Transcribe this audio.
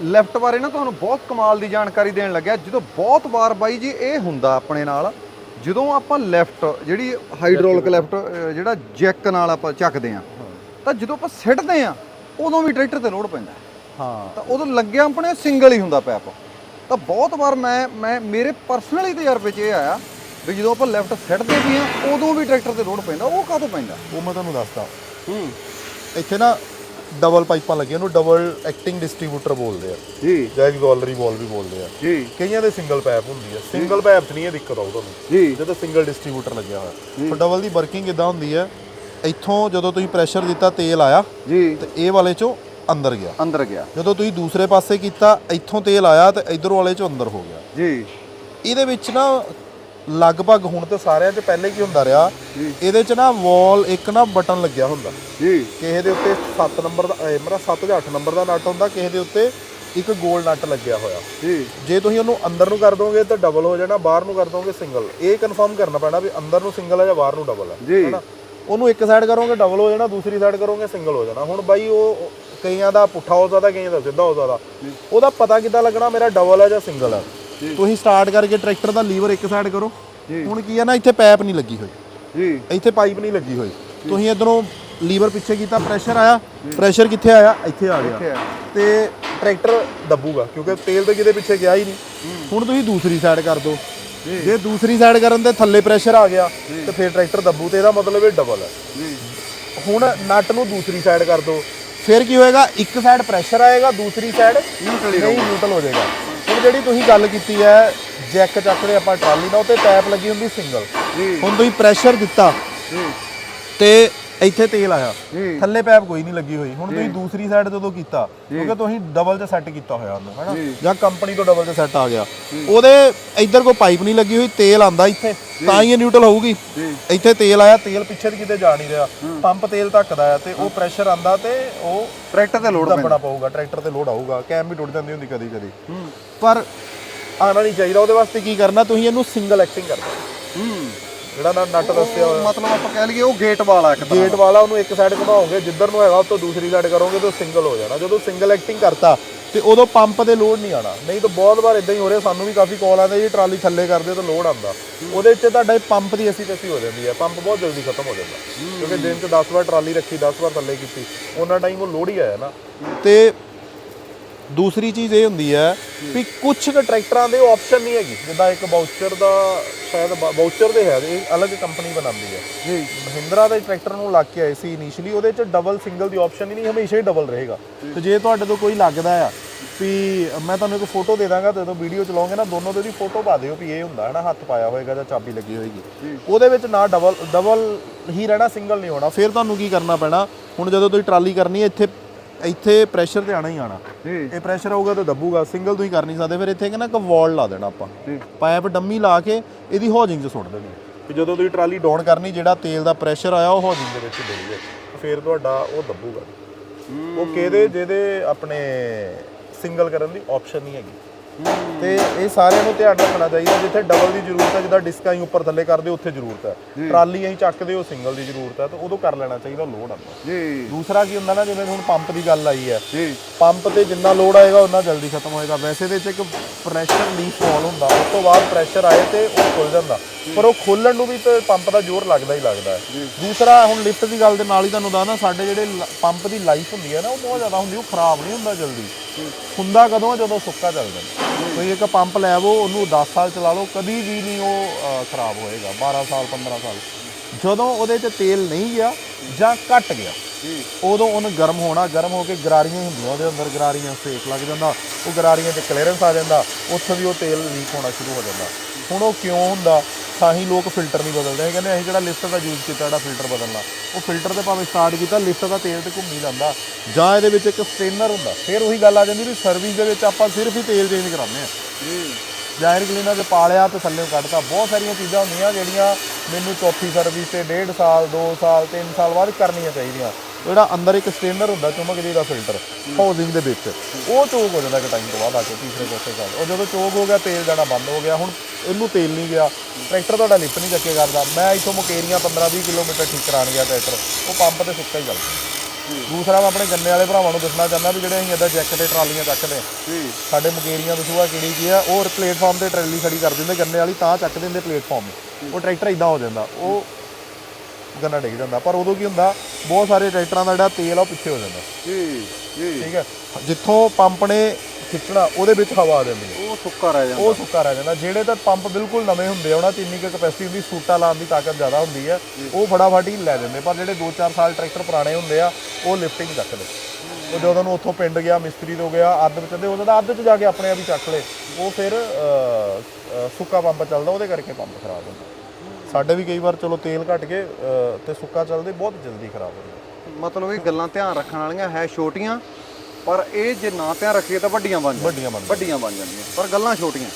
Left ਬਾਰੇ ਨਾ ਤੁਹਾਨੂੰ ਬਹੁਤ ਕਮਾਲ ਦੀ ਜਾਣਕਾਰੀ ਦੇਣ ਲੱਗਿਆ। ਜਦੋਂ ਬਹੁਤ ਵਾਰ ਬਾਈ ਜੀ ਇਹ ਹੁੰਦਾ ਆਪਣੇ ਨਾਲ ਜਦੋਂ ਆਪਾਂ ਲੈਫਟ ਜਿਹੜੀ ਹਾਈਡ੍ਰੋਲਿਕ ਲੈਫਟ ਜਿਹੜਾ ਜੈਕ ਨਾਲ ਆਪਾਂ ਚੱਕਦੇ ਆ ਤਾਂ ਜਦੋਂ ਆਪਾਂ ਸਿੱਟਦੇ ਆ ਉਦੋਂ ਵੀ ਟਰੈਕਟਰ ਤੇ ਲੋਡ ਪੈਂਦਾ। ਹਾਂ। ਤਾਂ ਉਦੋਂ ਲੱਗਿਆ ਆਪਣੇ ਸਿੰਗਲ ਹੀ ਹੁੰਦਾ ਪੈਪ। ਤਾਂ ਬਹੁਤ ਵਾਰ ਮੈਂ ਮੈਂ ਮੇਰੇ ਪਰਸਨਲੀ ਤਜਰਬੇ 'ਚ ਇਹ ਆਇਆ ਵੀ ਜਦੋਂ ਆਪਾਂ ਲੈਫਟ ਸਿੱਟਦੇ ਵੀ ਆ ਉਦੋਂ ਵੀ ਟਰੈਕਟਰ ਤੇ ਲੋਡ ਪੈਂਦਾ ਉਹ ਕਾਹਤੋਂ ਪੈਂਦਾ? ਉਹ ਮੈਂ ਤੁਹਾਨੂੰ ਦੱਸਦਾ। ਹੂੰ। ਇੱਥੇ ਨਾ ਡਬਲ ਪਾਈਪਾਂ ਲੱਗੀਆਂ ਉਹਨੂੰ ਡਬਲ ਐਕਟਿੰਗ ਡਿਸਟ੍ਰੀਬਿਊਟਰ ਬੋਲਦੇ ਆ। ਜੀ। ਜਾਂ ਐਗਜ਼ੌਲਰੀ ਵਾਲ ਵੀ ਬੋਲਦੇ ਆ। ਜੀ। ਕਈਆਂ ਦੇ ਸਿੰਗਲ ਪਾਈਪ ਹੁੰਦੀ ਆ। ਸਿੰਗਲ ਪਾਈਪ 'ਚ ਨਹੀਂ ਇਹ ਦਿੱਕਤ ਆਉ ਤੁਹਾਨੂੰ। ਜੀ। ਜਦੋਂ ਸਿੰਗਲ ਡਿਸਟ੍ਰੀਬਿਊਟਰ ਲੱਗਿਆ ਹੋਇਆ। ਤਾਂ ਡਬਲ ਦੀ ਵਰਕਿੰਗ ਇਦਾਂ ਹੁੰਦੀ ਹੈ ਇੱਥੋਂ ਜਦੋਂ ਤੁਸੀਂ ਪ੍ਰੈਸ਼ਰ ਦਿੱਤਾ ਤੇਲ ਆਇਆ ਜੀ। ਤੇ ਇਹ ਵਾਲੇ ਚੋਂ ਅੰਦਰ ਗਿਆ। ਅੰਦਰ ਗਿਆ। ਜਦੋਂ ਤੁਸੀਂ ਦੂਸਰੇ ਪਾਸੇ ਕੀਤਾ ਇੱਥੋਂ ਤੇਲ ਆਇਆ ਤੇ ਇਧਰ ਵਾਲੇ ਚੋਂ ਅੰਦਰ ਹੋ ਗਿਆ। ਜੀ। ਇਹਦੇ ਵਿੱਚ ਨਾ ਲਗਭਗ ਹੁਣ ਤੇ ਸਾਰਿਆਂ 'ਚ ਪਹਿਲੇ ਕੀ ਹੁੰਦਾ ਰਿਹਾ। ਇਹਦੇ 'ਚ ਨਾ ਵਾਲ ਇੱਕ ਨਾ ਬਟਨ ਲੱਗਿਆ ਹੁੰਦਾ। ਜੀ। ਕਿਸੇ ਦੇ ਉੱਤੇ 7 ਨੰਬਰ ਦਾ ਇਹ ਮੇਰਾ 7 ਜਾਂ 8 ਨੰਬਰ ਦਾ ਨਟ ਹੁੰਦਾ ਕਿਸੇ ਦੇ ਉੱਤੇ ਇੱਕ ਗੋਲ ਨਟ ਲੱਗਿਆ ਹੋਇਆ। ਜੀ। ਜੇ ਤੁਸੀਂ ਉਹਨੂੰ ਅੰਦਰ ਨੂੰ ਕਰ ਦੋਗੇ ਤਾਂ ਡਬਲ ਹੋ ਜਾਣਾ ਬਾਹਰ ਨੂੰ ਕਰ ਦੋਗੇ ਸਿੰਗਲ ਇਹ ਕਨਫਰਮ ਕਰਨਾ ਪੈਣਾ ਵੀ ਅੰਦਰ ਨੂੰ ਸਿੰਗਲ ਹੈ ਜਾਂ ਬਾਹਰ ਨੂੰ ਡਬਲ ਹੈ ਜੀ। ਹੈਨਾ? ਉਹਨੂੰ ਇੱਕ ਸਾਈਡ ਕਰੋਗੇ ਡਬਲ ਹੋ ਜਾਣਾ ਦੂਸਰੀ ਸਾਈਡ ਕਰੋਗੇ ਸਿੰਗਲ ਹੋ ਜਾਣਾ। ਹੁਣ ਬਾਈ ਉਹ ਕਈਆਂ ਦਾ ਪੁੱਠਾ ਹੋ ਸਕਦਾ ਕਈਆਂ ਦਾ ਸਿੱਧਾ ਹੋ ਸਕਦਾ। ਉਹਦਾ ਪਤਾ ਕਿੱਦਾਂ ਲੱਗਣਾ ਮੇਰਾ ਡਬਲ ਹੈ ਜਾਂ ਸਿੰਗਲ ਹੈ ਤੁਸੀਂ ਸਟਾਰਟ ਕਰਕੇ ਟਰੈਕਟਰ ਦਾ ਲੀਵਰ ਇੱਕ ਸਾਈਡ ਕਰੋ। ਹੁਣ ਕੀ ਹੈ ਨਾ ਇੱਥੇ ਪੈਪ ਨਹੀਂ ਲੱਗੀ ਹੋਈ। ਜੀ। ਇੱਥੇ ਪਾਈਪ ਨਹੀਂ ਲੱਗੀ ਹੋਈ। ਤੁਸੀਂ ਇਧਰੋਂ ਲੀਵਰ ਪਿੱਛੇ ਕੀਤਾ ਪ੍ਰੈਸ਼ਰ ਆਇਆ। ਪ੍ਰੈਸ਼ਰ ਕਿੱਥੇ ਆਇਆ? ਇੱਥੇ ਆ ਗਿਆ। ਆ। ਤੇ ਟਰੈਕਟਰ ਦੱਬੂਗਾ ਕਿਉਂਕਿ ਤੇਲ ਤੇ ਕਿਤੇ ਪਿੱਛੇ ਗਿਆ ਹੀ ਨਹੀਂ। ਹੁਣ ਤੁਸੀਂ ਦੂਸਰੀ ਸਾਈਡ ਕਰ ਦਿਓ ਜੇ। ਦੂਸਰੀ ਸਾਈਡ ਕਰਨ ਤੇ ਥੱਲੇ ਪ੍ਰੈਸ਼ਰ ਆ ਗਿਆ ਤੇ ਫਿਰ ਟਰੈਕਟਰ ਦੱਬੂ ਤੇ ਇਹਦਾ ਮਤਲਬ ਇਹ ਡਬਲ ਹੈ ਹੁਣ ਨਟ ਨੂੰ ਦੂਸਰੀ ਸਾਈਡ ਕਰ ਦਿਓ ਫਿਰ ਕੀ ਹੋਏਗਾ? ਇੱਕ ਸਾਈਡ ਪ੍ਰੈਸ਼ਰ ਆਏਗਾ ਦੂਸਰੀ ਸਾਈਡ ਨਿਊਟਰਲ ਹੋ ਜਾਏਗਾ। ਜਿਹੜੀ ਤੁਸੀਂ ਗੱਲ ਕੀਤੀ ਹੈ ਜੈਕ ਚੱਕਦੇ ਆਪਾਂ ਟਰਾਲੀ ਨਾਲ ਉੱਤੇ ਟੈਪ ਲੱਗੀ ਹੁੰਦੀ ਸਿੰਗਲ ਜੀ। ਹੁਣ ਤੁਸੀਂ ਪ੍ਰੈਸ਼ਰ ਦਿੱਤਾ। ਜੀ। ਤੇ ਇੱਥੇ ਤੇਲ ਆਇਆ। ਥੱਲੇ ਪੈਪ ਕੋਈ ਨਹੀਂ ਲੱਗੀ ਹੋਈ। ਹੁਣ ਤੁਸੀਂ ਦੂਸਰੀ ਸਾਈਡ ਜਦੋਂ ਕੀਤਾ। ਕਿਉਂਕਿ ਤੁਸੀਂ ਡਬਲ ਤੇ ਸੈੱਟ ਕੀਤਾ ਹੋਇਆ ਉਹਨੂੰ ਹੈਨਾ? ਜੀ। ਜਾਂ ਕੰਪਨੀ ਤੋਂ ਡਬਲ ਤੇ ਸੈੱਟ ਆ ਗਿਆ। ਉਹਦੇ ਇੱਧਰ ਕੋਈ ਪਾਈਪ ਨਹੀਂ ਲੱਗੀ ਹੋਈ ਤੇਲ ਆਂਦਾ ਇੱਥੇ। ਤਾਂ ਹੀ ਇਹ ਨਿਊਟਰਲ ਹੋਊਗੀ। ਇੱਥੇ ਤੇਲ ਆਇਆ ਤੇਲ ਪਿੱਛੇ ਕਿਤੇ ਜਾ ਨਹੀਂ ਰਿਹਾ। ਪੰਪ ਤੇਲ ਧੱਕਦਾ ਆ ਤੇ ਉਹ ਪ੍ਰੈਸ਼ਰ ਆਂਦਾ ਤੇ ਉਹ ਟਰੈਕਟਰ ਤੇ ਲੋਡ ਦੱਬਣਾ ਪਊਗਾ ਟਰੈਕਟਰ ਤੇ ਲੋਡ ਆਊਗਾ। ਕੈਮ ਵੀ ਟੁੱਟ ਜਾਂਦੀ ਹੁੰਦੀ ਕਦੀ ਕਦੀ। ਪਰ ਆਣਾ ਨਹੀਂ ਚਾਹੀਦਾ। ਉਹਦੇ ਵਾਸਤੇ ਕੀ ਕਰਨਾ? ਤੁਸੀਂ ਇਹਨੂੰ ਸਿੰਗਲ ਐਕਟਿੰਗ ਕਰਨਾ ਹੂੰ। ਜਿਹੜਾ ਨਾ ਨਟ ਦੱਸਿਆ ਹੋਇਆ। ਮਤਲਬ ਆਪਾਂ ਕਹਿ ਲਈਏ ਉਹ ਗੇਟ ਵਾਲਾ ਇੱਕ ਗੇਟ ਵਾਲਾ ਉਹਨੂੰ ਇੱਕ ਸਾਈਡ ਘੁਮਾਓਗੇ ਜਿੱਧਰ ਨੂੰ ਹੈਗਾ ਉਹ ਤੋਂ ਦੂਸਰੀ ਸਾਈਡ ਕਰੋਗੇ ਤਾਂ ਸਿੰਗਲ ਹੋ ਜਾਣਾ। ਜਦੋਂ ਸਿੰਗਲ ਐਕਟਿੰਗ ਕਰਤਾ ਤੇ ਉਦੋਂ ਪੰਪ ਤੇ ਲੋਡ ਨਹੀਂ ਆਣਾ ਨਹੀਂ ਤਾਂ ਬਹੁਤ ਵਾਰ ਇਦਾਂ ਹੀ ਹੋ ਰਿਹਾ ਸਾਨੂੰ ਵੀ ਕਾਫੀ ਕਾਲ ਆਉਂਦੇ ਜੀ ਟਰਾਲੀ ਥੱਲੇ ਕਰਦੇ ਤਾਂ ਲੋਡ ਆਉਂਦਾ। ਉਹਦੇ 'ਚ ਤੁਹਾਡਾ ਇਹ ਪੰਪ ਦੀ ਅਸੀਂ ਤੈਸੀ ਹੋ ਜਾਂਦੀ ਹੈ। ਪੰਪ ਬਹੁਤ ਜਲਦੀ ਖਤਮ ਹੋ ਜਾਂਦਾ। ਕਿਉਂਕਿ ਦਿਨ 'ਚ 10 ਵਾਰ ਟਰਾਲੀ ਰੱਖੀ 10 ਵਾਰ ਥੱਲੇ ਕੀਤੀ ਉਹਨਾਂ ਟਾਈਮ ਉਹ ਲੋਡ ਹੀ ਆਇਆ ਨਾ। ਤੇ ਦੂਸਰੀ ਚੀਜ਼ ਇਹ ਹੁੰਦੀ ਹੈ ਵੀ ਕੁਝ ਕੁ ਟਰੈਕਟਰਾਂ ਦੇ ਆਪਸ਼ਨ ਨਹੀਂ ਹੈਗੀ। ਜਿੱਦਾਂ ਇੱਕ ਬਾਊਚਰ ਦਾ ਸ਼ਾਇਦ ਬਾਊਚਰ ਦੇ ਹੈ ਇਹ ਅਲੱਗ ਕੰਪਨੀ ਬਣਾਉਂਦੀ ਹੈ। ਜੀ। ਮਹਿੰਦਰਾ ਦੇ ਟਰੈਕਟਰ ਨੂੰ ਲੱਗ ਕੇ ਆਏ ਸੀ ਇਨੀਸ਼ੀਅਲੀ ਉਹਦੇ ਚ ਡਬਲ ਸਿੰਗਲ ਦੀ ਆਪਸ਼ਨ ਹੀ ਨਹੀਂ ਹਮੇਸ਼ਾ ਹੀ ਡਬਲ ਰਹੇਗਾ। ਤੇ ਜੇ ਤੁਹਾਡੇ ਤੋਂ ਕੋਈ ਲੱਗਦਾ ਆ ਵੀ ਮੈਂ ਤੁਹਾਨੂੰ ਇੱਕ ਫੋਟੋ ਦੇ ਦਾਂਗਾ ਜਦੋਂ ਵੀਡੀਓ ਚਲਾਉਂਗੇ ਨਾ ਦੋਨੋਂ ਦੇ ਦੀ ਫੋਟੋ ਪਾ ਦਿਓ ਵੀ ਇਹ ਹੁੰਦਾ ਹੈ ਨਾ ਹੱਥ ਪਾਇਆ ਹੋਏਗਾ ਜਾਂ ਚਾਬੀ ਲੱਗੀ ਹੋਏਗੀ। ਉਹਦੇ ਵਿੱਚ ਨਾ ਡਬਲ ਡਬਲ ਹੀ ਰਹਿਣਾ ਸਿੰਗਲ ਨਹੀਂ ਹੋਣਾ। ਫਿਰ ਤੁਹਾਨੂੰ ਕੀ ਕਰਨਾ ਪੈਣਾ? ਹੁਣ ਜਦੋਂ ਤੁਸੀਂ ਟਰਾਲੀ ਕਰਨੀ ਹੈ ਇੱਥੇ ਇੱਥੇ ਪ੍ਰੈਸ਼ਰ ਤੇ ਆਣਾ ਹੀ ਆਣਾ। ਜੀ। ਇਹ ਪ੍ਰੈਸ਼ਰ ਆਊਗਾ ਤਾਂ ਦੱਬੂਗਾ ਸਿੰਗਲ ਤੁਸੀਂ ਕਰ ਨਹੀਂ ਸਕਦੇ ਫਿਰ ਇੱਥੇ ਕਹਿੰਦਾ ਇੱਕ ਵਾਲ ਲਾ ਦੇਣਾ ਆਪਾਂ। ਜੀ। ਪਾਈਪ ਡੰਮੀ ਲਾ ਕੇ ਇਹਦੀ ਹੌਜਿੰਗ 'ਚ ਸੁੱਟ ਦੇਣੀ। ਕਿ ਜਦੋਂ ਤੁਸੀਂ ਟਰਾਲੀ ਡਾਊਨ ਕਰਨੀ ਜਿਹੜਾ ਤੇਲ ਦਾ ਪ੍ਰੈਸ਼ਰ ਆਇਆ ਉਹ ਹੌਜਿੰਗ ਦੇ ਵਿੱਚ ਡੁੱਲ ਜੇ ਫਿਰ ਤੁਹਾਡਾ ਉਹ ਦੱਬੂਗਾ। ਉਹ ਕਿਹਦੇ ਜਿਹਦੇ ਆਪਣੇ ਸਿੰਗਲ ਕਰਨ ਦੀ ਆਪਸ਼ਨ ਨਹੀਂ ਹੈਗੀ। ਤੇ ਇਹ ਸਾਰਿਆਂ ਨੂੰ ਧਿਆਨ ਰੱਖਣਾ ਚਾਹੀਦਾ ਜਿੱਥੇ ਡਬਲ ਦੀ ਜ਼ਰੂਰਤ ਹੈ ਜਿੱਦਾਂ ਡਿਸਕਾਂ ਹੀ ਉੱਪਰ ਥੱਲੇ ਕਰਦੇ ਉੱਥੇ ਜ਼ਰੂਰਤ ਹੈ। ਟਰਾਲੀ ਅਸੀਂ ਚੱਕਦੇ ਉਹ ਸਿੰਗਲ ਦੀ ਜ਼ਰੂਰਤ ਹੈ ਤਾਂ ਉਦੋਂ ਕਰ ਲੈਣਾ ਚਾਹੀਦਾ ਲੋਡ ਆਉਂਦਾ ਜੀ। ਦੂਸਰਾ ਕੀ ਹੁੰਦਾ ਨਾ ਜਿਵੇਂ ਹੁਣ ਪੰਪ ਦੀ ਗੱਲ ਆਈ ਹੈ ਜੀ। ਪੰਪ ਤੇ ਜਿੰਨਾ ਲੋਡ ਆਏਗਾ ਉਨਾ ਜਲਦੀ ਖਤਮ ਹੋਏਗਾ। ਵੈਸੇ ਤੇ ਇਹ 'ਚ ਇੱਕ ਪ੍ਰੈਸ਼ਰ ਲੀਕ ਫਾਲ ਹੁੰਦਾ ਉਸ ਤੋਂ ਬਾਅਦ ਪ੍ਰੈਸ਼ਰ ਆਏ ਤੇ ਉਹ ਖੁੱਲ ਜਾਂਦਾ। ਪਰ ਉਹ ਖੋਲਣ ਨੂੰ ਵੀ ਤੇ ਪੰਪ ਦਾ ਜ਼ੋਰ ਲੱਗਦਾ ਹੀ ਲੱਗਦਾ ਹੈ। ਦੂਸਰਾ ਹੁਣ ਲਿਫਟ ਦੀ ਗੱਲ ਦੇ ਨਾਲ ਹੀ ਤੁਹਾਨੂੰ ਦੱਸਦਾ ਸਾਡੇ ਜਿਹੜੇ ਪੰਪ ਦੀ ਲਾਈਫ ਹੁੰਦੀ ਹੈ ਨਾ ਉਹ ਬਹੁਤ ਜ਼ਿਆਦਾ ਹੁੰਦੀ ਉਹ ਖਰਾਬ ਨਹੀਂ ਹੁੰਦਾ ਜਲਦੀ। ਹੁੰਦਾ ਕਦੋਂ ਜਦੋਂ ਸੁੱਕਾ ਚੱਲਦਾ ਕੋਈ ਇੱਕ ਪੰਪ ਲੈ ਆਵੋ ਉਹਨੂੰ 10 ਸਾਲ ਚਲਾ ਲਓ ਕਦੀ ਵੀ ਨਹੀਂ ਉਹ ਖਰਾਬ ਹੋਏਗਾ 12 ਸਾਲ 15 ਸਾਲ। ਜਦੋਂ ਉਹਦੇ 'ਚ ਤੇਲ ਨਹੀਂ ਗਿਆ ਜਾਂ ਘਟ ਗਿਆ ਉਦੋਂ ਉਹਨੂੰ ਗਰਮ ਹੋਣਾ ਗਰਮ ਹੋ ਕੇ ਗਰਾਰੀਆਂ ਹੀ ਹੁੰਦੀਆਂ ਉਹਦੇ ਅੰਦਰ ਗਰਾਰੀਆਂ ਸੇਕ ਲੱਗ ਜਾਂਦਾ ਉਹ ਗਰਾਰੀਆਂ 'ਚ ਕਲੀਅਰੈਂਸ ਆ ਜਾਂਦਾ ਉੱਥੋਂ ਵੀ ਉਹ ਤੇਲ ਲੀਕ ਹੋਣਾ ਸ਼ੁਰੂ ਹੋ ਜਾਂਦਾ। ਹੁਣ ਉਹ ਕਿਉਂ ਹੁੰਦਾ? ਤਾਂ ਹੀ ਲੋਕ ਫਿਲਟਰ ਨਹੀਂ ਬਦਲਦੇ। ਇਹ ਕਹਿੰਦੇ ਅਸੀਂ ਜਿਹੜਾ ਲਿਫਟ ਦਾ ਯੂਜ਼ ਕੀਤਾ, ਜਿਹੜਾ ਫਿਲਟਰ ਬਦਲਣਾ। ਉਹ ਫਿਲਟਰ ਤੇ ਭਾਵੇਂ ਸਟਾਰਟ ਕੀਤਾ ਲਿਫਟ ਦਾ ਤੇਲ ਤੇ ਘੁੰਮੀ ਜਾਂਦਾ। ਜਾਂ ਇਹਦੇ ਵਿੱਚ ਇੱਕ ਸਟੇਨਰ ਹੁੰਦਾ। ਫਿਰ ਉਹੀ ਗੱਲ ਆ ਜਾਂਦੀ ਵੀ ਸਰਵਿਸ ਦੇ ਵਿੱਚ ਆਪਾਂ ਸਿਰਫ ਹੀ ਤੇਲ ਚੇਂਜ ਕਰਾਉਂਦੇ ਆ ਜੀ ਜਾਇਰ ਕਲੀਨਰ ਤੇ ਪਾਲਿਆ ਤੇ ਥੱਲੇ ਕੱਢਤਾ। ਬਹੁਤ ਸਾਰੀਆਂ ਚੀਜ਼ਾਂ ਹੁੰਦੀਆਂ ਜਿਹੜੀਆਂ ਮੈਨੂੰ ਚੌਥੀ ਸਰਵਿਸ ਤੇ 1.5 ਸਾਲ 2 ਸਾਲ 3 ਸਾਲ ਬਾਅਦ ਕਰਨੀਆਂ ਚਾਹੀਦੀਆਂ। ਜਿਹੜਾ ਅੰਦਰ ਇੱਕ ਸਟੇਨਰ ਹੁੰਦਾ ਚੁੰਮਕ ਜਿਹੀ ਦਾ ਫਿਲਟਰ ਹਾਊਸਿੰਗ ਦੇ ਵਿੱਚ। ਉਹ ਚੋਕ ਹੋ ਜਾਂਦਾ ਇੱਕ ਟਾਈਮ ਤੋਂ ਬਾਅਦ ਆ ਕੇ ਤੀਸਰੇ ਚੌਥੇ ਸਾਲ। ਉਹ ਜਦੋਂ ਚੋਕ ਹੋ ਗਿਆ ਤੇਲ ਜਾਣਾ ਬੰਦ ਹੋ ਗਿਆ ਹੁਣ ਇਹਨੂੰ ਤੇਲ ਨਹੀਂ ਗਿਆ। ਟਰੈਕਟਰ ਤੁਹਾਡਾ ਲਿਫਟ ਨਹੀਂ ਚੱਕੇ ਕਰਦਾ। ਮੈਂ ਇੱਥੋਂ ਮੁਕੇਰੀਆਂ 15 20 ਕਿਲੋਮੀਟਰ ਠੀਕ ਕਰਾਉਣ ਗਿਆ ਟਰੈਕਟਰ। ਉਹ ਪੰਪ ਤੇ ਸੁੱਕਾ ਹੀ ਚੱਲਦਾ ਦੂਸਰਾ ਮੈਂ ਆਪਣੇ ਗੰਨੇ ਵਾਲੇ ਭਰਾਵਾਂ ਨੂੰ ਦੱਸਣਾ ਚਾਹੁੰਦਾ ਵੀ ਜਿਹੜੇ ਅਸੀਂ ਇਦਾਂ ਜੈਕ ਤੇ ਟਰਾਲੀਆਂ ਚੱਕਦੇ ਹਾਂ, ਜੀ ਸਾਡੇ ਮੁਕੇਰੀਆਂ ਦਸੂਆ ਕਿਹੜੀ ਕੀ ਆ ਉਹ ਪਲੇਟਫਾਰਮ ਤੇ ਟਰਾਲੀ ਖੜੀ ਕਰ ਦਿੰਦੇ ਗੰਨੇ ਵਾਲੀ ਤਾਂ ਚੱਕ ਦਿੰਦੇ ਪਲੇਟਫਾਰਮ ਉਹ ਟਰੈਕਟਰ ਇਦਾਂ ਹੋ ਜਾਂਦਾ। ਉਹ ਗੰਨਾ ਡਿੱਗ ਜਾਂਦਾ। ਪਰ ਉਦੋਂ ਕੀ ਹੁੰਦਾ ਬਹੁਤ ਸਾਰੇ ਟਰੈਕਟਰਾਂ ਦਾ ਜਿਹੜਾ ਤੇਲ ਆ ਉਹ ਪਿੱਛੇ ਹੋ ਜਾਂਦਾ। ਜੀ ਜੀ। ਠੀਕ ਹੈ? ਜਿੱਥੋਂ ਪੰਪ ਨੇ ਖਿੱਚਣਾ ਉਹਦੇ ਵਿੱਚ ਹਵਾ ਆ ਜਾਂਦੀ ਹੈ। ਉਹ ਸੁੱਕਾ ਰਹਿ ਜਾਂਦਾ। ਉਹ ਸੁੱਕਾ ਰਹਿ ਜਾਂਦਾ। ਜਿਹੜੇ ਤਾਂ ਪੰਪ ਬਿਲਕੁਲ ਨਵੇਂ ਹੁੰਦੇ ਆ ਉਹਨਾਂ 'ਚ ਇੰਨੀ ਕੁ ਕਪੈਸਿਟੀ ਹੁੰਦੀ ਸੂਟਾ ਲਾਉਣ ਦੀ ਤਾਕਤ ਜ਼ਿਆਦਾ ਹੁੰਦੀ ਹੈ। ਉਹ ਫਟਾਫਟ ਹੀ ਲੈ ਜਾਂਦੇ। ਪਰ ਜਿਹੜੇ 2-4 ਸਾਲ ਟਰੈਕਟਰ ਪੁਰਾਣੇ ਹੁੰਦੇ ਆ ਉਹ ਲਿਫਟਿੰਗ ਚੱਕਦੇ ਉਹ ਜਦੋਂ ਨੂੰ ਉੱਥੋਂ ਪਿੰਡ ਗਿਆ ਮਿਸਤਰੀ ਤੋਂ ਗਿਆ ਅੱਧ ਵਿੱਚ ਦੇ ਉਹਦਾ ਅੱਧ 'ਚ ਜਾ ਕੇ ਆਪਣੇ ਆਪ ਹੀ ਚੱਕ ਲੇ ਉਹ ਫਿਰ ਸੁੱਕਾ ਪੰਪ ਚੱਲਦਾ ਉਹਦੇ ਕਰਕੇ ਪੰਪ ਖਰਾਬ ਹੁੰਦਾ। ਸਾਡੇ ਵੀ ਕਈ ਵਾਰ ਚਲੋ ਤੇਲ ਘਟ ਕੇ ਅਹ, ਤੇ ਸੁੱਕਾ ਚੱਲਦੇ ਬਹੁਤ ਜਲਦੀ ਖਰਾਬ ਹੋ ਜਾਂਦਾ। ਮਤਲਬ ਇਹ ਗੱਲਾਂ ਧਿਆਨ ਰੱਖਣ ਵਾਲੀਆਂ ਹੈ ਛੋਟੀਆਂ ਪਰ ਇਹ ਜੇ ਨਾ ਧਿਆਨ ਰੱਖੀਏ ਤਾਂ ਵੱਡੀਆਂ ਬਣ ਜਾਂਦੀਆਂ ਵੱਡੀਆਂ ਬਣ ਵੱਡੀਆਂ ਬਣ ਜਾਂਦੀਆਂ ਪਰ ਗੱਲਾਂ ਛੋਟੀਆਂ।